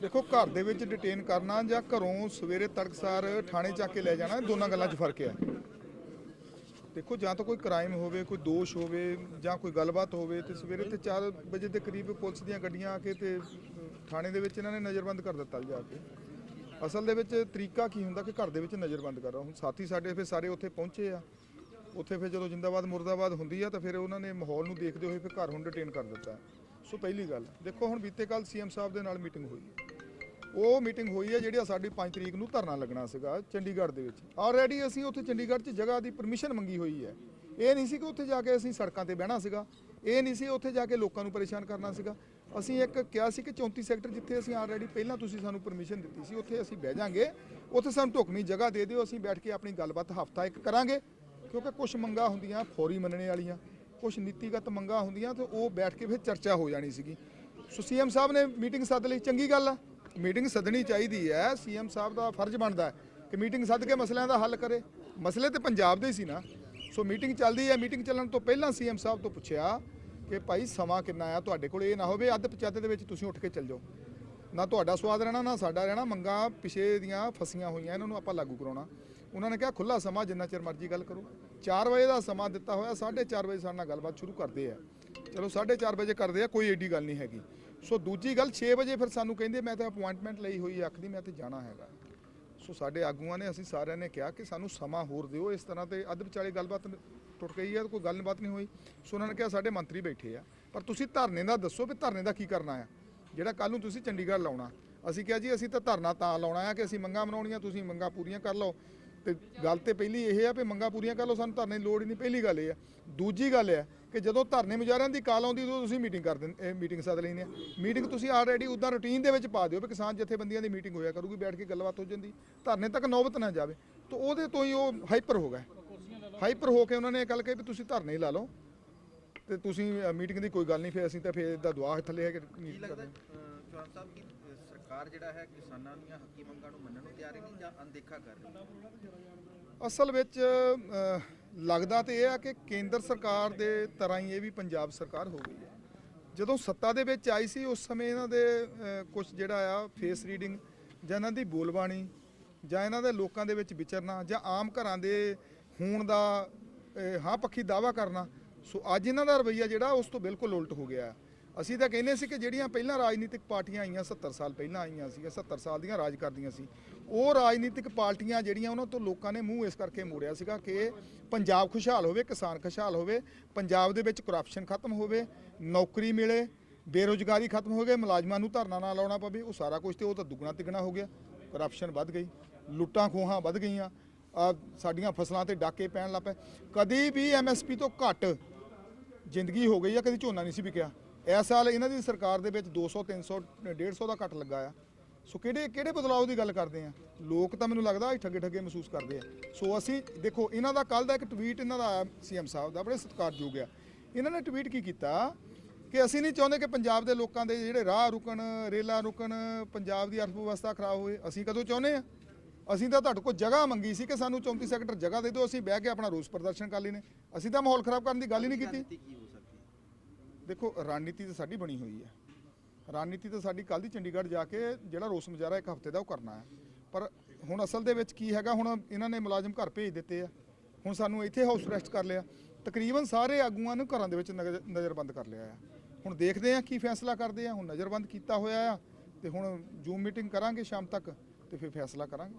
ਦੇਖੋ, ਘਰ ਦੇ ਵਿੱਚ ਡਿਟੇਨ ਕਰਨਾ ਜਾਂ ਘਰੋਂ ਸਵੇਰੇ ਤੜਕਸਾਰ ਥਾਣੇ ਚੱਕ ਕੇ ਲੈ ਜਾਣਾ ਦੋਨਾਂ ਗੱਲਾਂ 'ਚ ਫ਼ਰਕ ਹੈ। ਦੇਖੋ, ਜਾਂ ਤਾਂ ਕੋਈ ਕ੍ਰਾਈਮ ਹੋਵੇ, ਕੋਈ ਦੋਸ਼ ਹੋਵੇ, ਜਾਂ ਕੋਈ ਗੱਲਬਾਤ ਹੋਵੇ, ਤੇ ਸਵੇਰੇ ਤੇ 4 ਵਜੇ ਦੇ ਕਰੀਬ ਪੁਲਿਸ ਦੀਆਂ ਗੱਡੀਆਂ ਆ ਕੇ ਤੇ ਥਾਣੇ ਦੇ ਵਿੱਚ ਇਹਨਾਂ ਨੇ ਨਜ਼ਰਬੰਦ ਕਰ ਦਿੱਤਾ ਜਾ ਕੇ। ਅਸਲ ਦੇ ਵਿੱਚ ਤਰੀਕਾ ਕੀ ਹੁੰਦਾ ਕਿ ਘਰ ਦੇ ਵਿੱਚ ਨਜ਼ਰਬੰਦ ਕਰਨਾ ਹੁਣ ਸਾਥੀ ਸਾਡੇ ਫਿਰ ਸਾਰੇ ਉੱਥੇ ਪਹੁੰਚੇ ਆ। ਉੱਥੇ ਫਿਰ ਜਦੋਂ ਜਿੰਦਾਬਾਦ ਮੁਰਦਾਬਾਦ ਹੁੰਦੀ ਆ, ਤਾਂ ਫਿਰ ਉਹਨਾਂ ਨੇ ਮਾਹੌਲ ਨੂੰ ਦੇਖਦੇ ਹੋਏ ਫਿਰ ਘਰ ਹੁਣ ਡਿਟੇਨ ਕਰ ਦਿੱਤਾ। ਸੋ ਪਹਿਲੀ ਗੱਲ, ਦੇਖੋ ਹੁਣ ਬੀਤੇ ਕੱਲ ਸੀਐਮ ਸਾਹਿਬ ਦੇ ਨਾਲ ਮੀਟਿੰਗ ਹੋਈ ਉਹ ਮੀਟਿੰਗ ਹੋਈ ਹੈ ਜਿਹੜੀ ਸਾਡੀ 5 ਤਰੀਕ ਨੂੰ ਧਰਨਾ ਲੱਗਣਾ ਸੀਗਾ ਚੰਡੀਗੜ੍ਹ ਦੇ ਵਿੱਚ। ਆਲਰੇਡੀ ਅਸੀਂ ਉੱਥੇ ਚੰਡੀਗੜ੍ਹ 'ਚ ਜਗ੍ਹਾ ਦੀ ਪਰਮਿਸ਼ਨ ਮੰਗੀ ਹੋਈ ਹੈ। ਇਹ ਨਹੀਂ ਸੀ ਕਿ ਉੱਥੇ ਜਾ ਕੇ ਅਸੀਂ ਸੜਕਾਂ ਤੇ ਬਹਿਣਾ ਸੀਗਾ। ਇਹ ਨਹੀਂ ਸੀ ਉੱਥੇ ਜਾ ਕੇ ਲੋਕਾਂ ਨੂੰ ਪਰੇਸ਼ਾਨ ਕਰਨਾ ਸੀਗਾ। ਅਸੀਂ ਇੱਕ ਕਿਹਾ ਸੀ ਕਿ 34 ਸੈਕਟਰ ਜਿੱਥੇ ਅਸੀਂ ਆਲਰੇਡੀ ਪਹਿਲਾਂ ਤੁਸੀਂ ਸਾਨੂੰ ਪਰਮਿਸ਼ਨ ਦਿੱਤੀ ਸੀ, ਉੱਥੇ ਅਸੀਂ ਬਹਿ ਜਾਾਂਗੇ। ਉੱਥੇ ਸਾਨੂੰ ਢੁਕਵੀਂ ਜਗ੍ਹਾ ਦੇ ਦਿਓ, ਅਸੀਂ ਬੈਠ ਕੇ ਆਪਣੀ ਗੱਲਬਾਤ ਹਫਤਾ ਇੱਕ ਕਰਾਂਗੇ। ਕਿਉਂਕਿ ਕੁਝ ਮੰਗਾਂ ਹੁੰਦੀਆਂ, ਫੌਰੀ ਮੰਨਣੇ ਵਾਲੀਆਂ। ਕੁਝ ਨੀਤੀਗਤ ਮੰਗਾਂ ਹੁੰਦੀਆਂ ਤੇ ਉਹ ਬੈਠ ਕੇ ਫਿਰ ਚਰਚਾ ਹੋ ਜਾਣੀ ਸੀਗੀ। ਸੋ ਸੀਐਮ ਸਾਹਿਬ ਨੇ ਮੀਟਿੰਗ ਸੱਦ ਲਈ। ਚੰਗੀ ਗੱਲ ਆ, ਮੀਟਿੰਗ ਸੱਦਣੀ ਚਾਹੀਦੀ ਹੈ। ਸੀਐਮ ਸਾਹਿਬ ਦਾ ਫਰਜ਼ ਬਣਦਾ ਹੈ ਕਿ ਮੀਟਿੰਗ ਸੱਦ ਕੇ ਮਸਲਿਆਂ ਦਾ ਹੱਲ ਕਰੇ। ਮਸਲੇ ਤੇ ਪੰਜਾਬ ਦੇ ਹੀ ਸੀ ਨਾ। ਸੋ ਮੀਟਿੰਗ ਚੱਲਦੀ ਹੈ। ਮੀਟਿੰਗ ਚੱਲਣ ਤੋਂ ਪਹਿਲਾਂ ਸੀਐਮ ਸਾਹਿਬ ਤੋਂ ਪੁੱਛਿਆ ਕਿ ਭਾਈ ਸਮਾਂ ਕਿੰਨਾ ਆ? ਤੁਹਾਡੇ ਕੋਲ ਇਹ ਨਾ ਹੋਵੇ, ਅੱਧ ਪਚਾਤੇ ਦੇ ਵਿੱਚ ਤੁਸੀਂ ਉੱਠ ਕੇ ਚੱਲ ਜਾਓ। ਨਾ ਤੁਹਾਡਾ ਸਵਾਦ ਰਹਿਣਾ, ਨਾ ਸਾਡਾ ਰਹਿਣਾ। ਮੰਗਾਂ ਪਿਛੇ ਦੀਆਂ ਫਸੀਆਂ ਹੋਈਆਂ, ਇਹਨਾਂ ਨੂੰ ਆਪਾਂ ਲਾਗੂ ਕਰਾਉਣਾ। ਉਹਨਾਂ ਨੇ ਕਿਹਾ ਖੁੱਲਾ ਸਮਾਂ, ਜਿੰਨਾ ਚਿਰ ਮਰਜ਼ੀ ਗੱਲ ਕਰੋ। 4 ਵਜੇ ਦਾ ਸਮਾਂ ਦਿੱਤਾ ਹੋਇਆ 4:30 ਵਜੇ ਸਾਡੇ ਨਾਲ ਗੱਲਬਾਤ ਸ਼ੁਰੂ ਕਰਦੇ ਆ। ਚਲੋ 4:30 ਵਜੇ ਕਰਦੇ ਆ, ਕੋਈ ਏਡੀ ਗੱਲ ਨਹੀਂ ਹੈਗੀ। ਸੋ ਦੂਜੀ ਗੱਲ 6 ਵਜੇ ਫਿਰ ਸਾਨੂੰ ਕਹਿੰਦੇ, ਮੈਂ ਤਾਂ ਅਪਾਇੰਟਮੈਂਟ ਲਈ ਹੋਈ ਆਖਦੀ, ਮੈਂ ਤੇ ਜਾਣਾ ਹੈਗਾ। ਸੋ ਸਾਡੇ ਆਗੂਆਂ ਨੇ, ਅਸੀਂ ਸਾਰਿਆਂ ਨੇ ਕਿਹਾ ਕਿ ਸਾਨੂੰ ਸਮਾਂ ਹੋਰ ਦਿਓ, ਇਸ ਤਰ੍ਹਾਂ ਤੇ ਅੱਧ ਵਿਚਾਲੇ ਗੱਲਬਾਤ ਟੁੱਟ ਗਈ ਹੈ ਕੋਈ ਗੱਲਬਾਤ ਨਹੀਂ ਹੋਈ। ਸੋ ਉਹਨਾਂ ਨੇ ਕਿਹਾ, ਸਾਡੇ ਮੰਤਰੀ ਬੈਠੇ ਆ, ਪਰ ਤੁਸੀਂ ਧਰਨੇ ਦਾ ਦੱਸੋ ਵੀ ਧਰਨੇ ਦਾ ਕੀ ਕਰਨਾ ਆ? ਜਿਹੜਾ ਕੱਲ ਨੂੰ ਤੁਸੀਂ ਚੰਡੀਗੜ੍ਹ ਲਾਉਣਾ। ਅਸੀਂ ਕਿਹਾ, ਜੀ, ਅਸੀਂ ਤਾਂ ਧਰਨਾ ਤਾਂ ਲਾਉਣਾ ਆ ਕਿ ਅਸੀਂ ਮੰਗਾਂ ਬਣਾਉਣੀਆਂ ਤੁਸੀਂ ਮੰਗਾਂ ਪੂਰੀਆਂ ਕਰ ਲਓ। ਤੇ ਗੱਲ ਤੇ ਪਹਿਲੀ ਇਹ ਆ ਵੀ ਮੰਗਾਂ ਪੂਰੀਆਂ ਕਰ ਲਓ, ਸਾਨੂੰ ਧਰਨੇ ਦੀ ਲੋੜ ਹੀ ਨਹੀਂ। ਪਹਿਲੀ ਗੱਲ ਇਹ ਆ। ਦੂਜੀ ਗੱਲ ਇਹ ਆ ਕਿ ਜਦੋਂ ਧਰਨੇ ਮੁਜ਼ਾਹਰਿਆਂ ਦੀ ਕਾਲ ਆਉਂਦੀ, ਉਦੋਂ ਤੁਸੀਂ ਮੀਟਿੰਗ ਕਰ ਦਿੰਦੇ ਮੀਟਿੰਗ ਸੱਦ ਲੈਂਦੇ ਆ। ਮੀਟਿੰਗ ਤੁਸੀਂ ਆਲਰੇਡੀ ਉਦਾਂ ਰੁਟੀਨ ਦੇ ਵਿੱਚ ਪਾ ਦਿਓ ਵੀ ਕਿਸਾਨ ਜਥੇਬੰਦੀਆਂ ਦੀ ਮੀਟਿੰਗ ਹੋਇਆ ਕਰੂਗੀ, ਬੈਠ ਕੇ ਗੱਲਬਾਤ ਹੋ ਜਾਂਦੀ। ਧਰਨੇ ਤੱਕ ਨੌਬਤ ਨਾ ਜਾਵੇ। ਤਾਂ ਉਹਦੇ ਤੋਂ ਹੀ ਉਹ ਹਾਈਪਰ ਹੋ ਗਏ ਹਾਈਪਰ ਹੋ ਕੇ ਉਹਨਾਂ ਨੇ ਇਹ ਗੱਲ ਕਹੀ ਵੀ ਤੁਸੀਂ ਧਰਨੇ ਹੀ ਲਾ ਲਓ। ਤੇ ਤੁਸੀਂ ਮੀਟਿੰਗ ਦੀ ਕੋਈ ਗੱਲ ਨਹੀਂ, ਫਿਰ ਅਸੀਂ ਤਾਂ ਫਿਰ ਇਹਦਾ ਦੁਆ ਥੱਲੇ ਹੈ ਕਿ ਕੀ ਕਰਦੇ ਚੌਹਾਨ ਸਾਹਿਬ ਸਰਕਾਰ ਜਿਹੜਾ ਹੈ ਕਿਸਾਨਾਂ ਦੀਆਂ ਹੱਕੀ ਮੰਗਾਂ ਨੂੰ ਮੰਨਣ ਨੂੰ ਤਿਆਰ ਹੀ ਨਹੀਂ ਜਾਂ ਅਣਦੇਖਾ ਕਰ ਰਹੀ ਹੈ? ਅਸਲ ਵਿੱਚ ਲੱਗਦਾ ਤੇ ਇਹ ਆ ਕਿ ਕੇਂਦਰ ਸਰਕਾਰ ਦੇ ਤਰ੍ਹਾਂ ਹੀ ਇਹ ਵੀ ਪੰਜਾਬ ਸਰਕਾਰ ਹੋ ਗਈ ਹੈ। ਜਦੋਂ ਸੱਤਾ ਦੇ ਵਿੱਚ ਆਈ ਸੀ, ਉਸ ਸਮੇਂ ਇਹਨਾਂ ਦੇ ਕੁਝ ਜਿਹੜਾ ਆ ਫੇਸ ਰੀਡਿੰਗ ਜਾਂ ਇਹਨਾਂ ਦੀ ਬੋਲਬਾਣੀ, ਜਾਂ ਇਹਨਾਂ ਦੇ ਲੋਕਾਂ ਦੇ ਵਿੱਚ ਵਿਚਰਨਾ, ਜਾਂ ਆਮ ਘਰਾਂ ਦੇ ਹੋਣ ਦਾ ਹਾਂ, ਪੱਖੀ ਦਾਵਾ ਕਰਨਾ, ਸੋ ਅੱਜ ਇਹਨਾਂ ਦਾ ਰਵਈਆ ਜਿਹੜਾ, ਉਸ ਤੋਂ ਬਿਲਕੁਲ ਉਲਟ ਹੋ ਗਿਆ ਅਸੀਂ ਤਾਂ ਕਹਿੰਦੇ ਸੀ ਕਿ ਜਿਹੜੀਆਂ ਪਹਿਲਾਂ ਰਾਜਨੀਤਿਕ ਪਾਰਟੀਆਂ ਆਈਆਂ 70 ਸਾਲ ਪਹਿਲਾਂ ਆਈਆਂ ਸੀ 70 ਸਾਲ ਦੀਆਂ ਰਾਜ ਕਰਦੀਆਂ ਸੀ। ਉਹ ਰਾਜਨੀਤਿਕ ਪਾਰਟੀਆਂ ਜਿਹੜੀਆਂ ਉਹਨਾਂ ਤੋਂ ਲੋਕਾਂ ਨੇ ਮੂੰਹ ਇਸ ਕਰਕੇ ਮੋੜਿਆ ਸੀਗਾ ਕਿ ਪੰਜਾਬ ਖੁਸ਼ਹਾਲ ਹੋਵੇ, ਕਿਸਾਨ ਖੁਸ਼ਹਾਲ ਹੋਵੇ, ਪੰਜਾਬ ਦੇ ਵਿੱਚ ਕਰਪਸ਼ਨ ਖਤਮ ਹੋਵੇ, ਨੌਕਰੀ ਮਿਲੇ, ਬੇਰੋਜ਼ਗਾਰੀ ਖਤਮ ਹੋ ਗਏ ਮੁਲਾਜ਼ਮਾਂ ਨੂੰ ਧਰਨਾ ਨਾ ਲਾਉਣਾ ਪਵੇ, ਉਹ ਸਾਰਾ ਕੁਝ ਤੇ ਉਹ ਤਾਂ ਦੁੱਗਣਾ ਤਿੱਗਣਾ ਹੋ ਗਿਆ। ਕਰਪਸ਼ਨ ਵੱਧ ਗਈ, ਲੁੱਟਾਂ ਖੋਹਾਂ ਵੱਧ ਗਈਆਂ ਸਾਡੀਆਂ ਫਸਲਾਂ ਤੇ ਡਾਕੇ ਪੈਣ ਲੱਗ ਪਏ। ਕਦੀ ਵੀ ਐਮਐਸਪੀ ਤੋਂ ਘੱਟ ਜ਼ਿੰਦਗੀ ਹੋ ਗਈ ਆ, ਕਦੀ ਝੋਨਾ ਨਹੀਂ ਸੀ ਵਿਕਿਆ। ਇਸ ਸਾਲ ਇਹਨਾਂ ਦੀ ਸਰਕਾਰ ਦੇ ਵਿੱਚ 200 300 150 ਦਾ ਘੱਟ ਲੱਗਾ ਆ। ਸੋ ਕਿਹੜੇ ਕਿਹੜੇ ਬਦਲਾਅ ਦੀ ਗੱਲ ਕਰਦੇ ਆ? ਲੋਕ ਤਾਂ ਮੈਨੂੰ ਲੱਗਦਾ ਇਹ ਠੱਗੇ ਠੱਗੇ ਮਹਿਸੂਸ ਕਰਦੇ ਆ। ਸੋ ਅਸੀਂ ਦੇਖੋ, ਇਹਨਾਂ ਦਾ ਕੱਲ ਦਾ ਇੱਕ ਟਵੀਟ ਇਹਨਾਂ ਦਾ ਆਇਆ ਸੀਐਮ ਸਾਹਿਬ ਦਾ ਬੜੇ ਸਤਿਕਾਰਯੋਗ ਆ। ਇਹਨਾਂ ਨੇ ਟਵੀਟ ਕੀ ਕੀਤਾ? ਕਿ ਅਸੀਂ ਨਹੀਂ ਚਾਹੁੰਦੇ ਕਿ ਪੰਜਾਬ ਦੇ ਲੋਕਾਂ ਦੇ ਜਿਹੜੇ ਰਾਹ ਰੁਕਣ, ਰੇਲਾਂ ਰੁਕਣ, ਪੰਜਾਬ ਦੀ ਅਰਥ ਵਿਵਸਥਾ ਖਰਾਬ ਹੋਵੇ। ਅਸੀਂ ਕਦੋਂ ਚਾਹੁੰਦੇ ਆ? ਅਸੀਂ ਤਾਂ ਤੁਹਾਡੇ ਕੋਲ ਜਗ੍ਹਾ ਮੰਗੀ ਸੀ ਕਿ ਸਾਨੂੰ 34 ਸੈਕਟਰ ਜਗ੍ਹਾ ਦੇ ਦਿਓ, ਅਸੀਂ ਬਹਿ ਕੇ ਆਪਣਾ ਰੋਸ ਪ੍ਰਦਰਸ਼ਨ ਕਰ ਲੈਨੇ ਅਸੀਂ ਤਾਂ ਮਾਹੌਲ ਖਰਾਬ ਕਰਨ ਦੀ ਗੱਲ ਹੀ ਨਹੀਂ ਕੀਤੀ। ਦੇਖੋ, ਰਣਨੀਤੀ ਤਾਂ ਸਾਡੀ ਬਣੀ ਹੋਈ ਹੈ। ਰਣਨੀਤੀ ਤਾਂ ਸਾਡੀ ਕੱਲ ਦੀ ਚੰਡੀਗੜ੍ਹ ਜਾ ਕੇ ਜਿਹੜਾ ਰੋਸ ਮੁਜ਼ਾਹਰਾ ਇੱਕ ਹਫ਼ਤੇ ਦਾ ਉਹ ਕਰਨਾ ਹੈ। ਪਰ ਹੁਣ ਅਸਲ ਦੇ ਵਿੱਚ ਕੀ ਹੈਗਾ, ਹੁਣ ਇਹਨਾਂ ਨੇ ਮੁਲਾਜ਼ਮ ਘਰ ਭੇਜ ਦਿੱਤੇ ਆ। ਹੁਣ ਸਾਨੂੰ ਇੱਥੇ ਹਾਊਸ ਅਰੈਸਟ ਕਰ ਲਿਆ। ਤਕਰੀਬਨ ਸਾਰੇ ਆਗੂਆਂ ਨੂੰ ਘਰਾਂ ਦੇ ਵਿੱਚ ਨਜ਼ਰ- ਨਜ਼ਰਬੰਦ ਕਰ ਲਿਆ ਆ। ਹੁਣ ਦੇਖਦੇ ਆ ਕੀ ਫੈਸਲਾ ਕਰਦੇ ਆ। ਹੁਣ ਨਜ਼ਰਬੰਦ ਕੀਤਾ ਹੋਇਆ ਆ ਤੇ ਹੁਣ ਜੂਮ ਮੀਟਿੰਗ ਕਰਾਂਗੇ ਸ਼ਾਮ ਤੱਕ ਤੇ ਫਿਰ ਫੈਸਲਾ ਕਰਾਂਗੇ।